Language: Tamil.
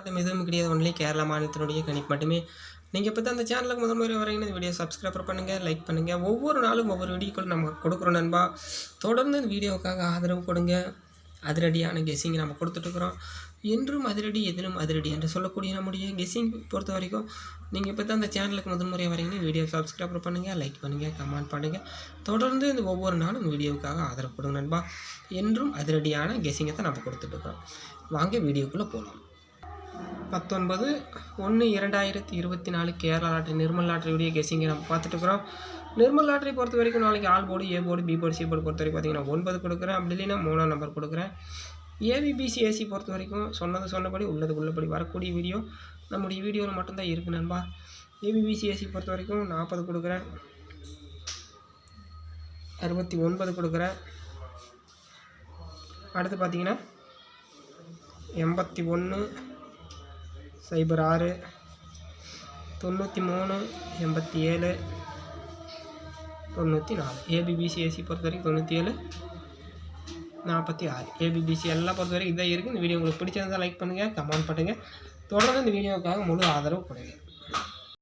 காட்டும் எதுவும் கிடையாது ஒன்லி கேரளா மாநிலத்தினுடைய கணிப்பு மட்டுமே. நீங்கள் இப்போ தான் அந்த சேனலுக்கு முதல் முறை வரீங்கன்னா இந்த வீடியோ சப்ஸ்கிரைப் பண்ணுங்கள் லைக் பண்ணுங்கள் ஒவ்வொரு நாளும் ஒவ்வொரு வீடியோக்கள் நம்ம கொடுக்குறோம் நண்பா. தொடர்ந்து இந்த வீடியோவுக்காக ஆதரவு கொடுங்க. அதிரடியான கெஸ்ஸிங் நம்ம கொடுத்துட்ருக்குறோம் என்றும் அதிரடி எதிலும் அதிரடி என்று சொல்லக்கூடிய நம்முடைய கெஸ்ஸிங் பொறுத்த வரைக்கும் நீங்கள் இப்போ தான் அந்த சேனலுக்கு முதல் முறையாக வரீங்கன்னா வீடியோ சப்ஸ்கிரைப் பண்ணுங்கள் லைக் பண்ணுங்கள் கமெண்ட் பண்ணுங்கள் தொடர்ந்து இந்த ஒவ்வொரு நாளும் வீடியோவுக்காக ஆதரவு கொடுங்க நண்பா. என்றும் அதிரடியான கெஸ்ஸிங்கை தான் நம்ம கொடுத்துட்ருக்கோம் வாங்க வீடியோக்குள்ளே போகலாம் பத்தொன்பது ஒன்று இரண்டாயிரத்தி இருபத்தி நாலு கேரளா லாட்ரி நிர்மல் லாட்ரியுடைய கெஸிங்கை நம்ம பார்த்துட்டு இருக்கிறோம் நிர்மல் லாட்ரி பொறுத்த வரைக்கும் நாளைக்கு all board A board B board C board பொறுத்த வரைக்கும் பார்த்தீங்கன்னா ஒன்பது கொடுக்குறேன். அப்படி இல்லைன்னா மூணாம் நம்பர் கொடுக்குறேன். ஏபிபிசி ஏசி பொறுத்த வரைக்கும் சொன்னது சொன்னபடி உள்ளது உள்ளபடி வரக்கூடிய வீடியோ நம்முடைய வீடியோவில் மட்டும்தான் இருக்குது நண்பா. ஏபிபிசி ஏசி பொறுத்த வரைக்கும் நாற்பது கொடுக்குறேன். அறுபத்தி ஒன்பது கொடுக்குறேன். அடுத்து பார்த்தீங்கன்னா எண்பத்தி ஒன்று சைபர் ஆறு தொண்ணூற்றி மூணு எண்பத்தி ஏழு தொண்ணூற்றி நாலு ஏபிபிசி ஏசி பொறுத்த வரைக்கும் தொண்ணூற்றி ஏழு நாற்பத்தி ஆறு ஏபிபிசி எல்லாம் பொறுத்த வரைக்கும் இதான் இருக்குது இந்த வீடியோ உங்களுக்கு பிடிச்சிருந்தா லைக் பண்ணுங்கள் கமெண்ட் பண்ணுங்கள் தொடர்ந்து இந்த வீடியோவுக்காக முழு ஆதரவு கொடுங்க.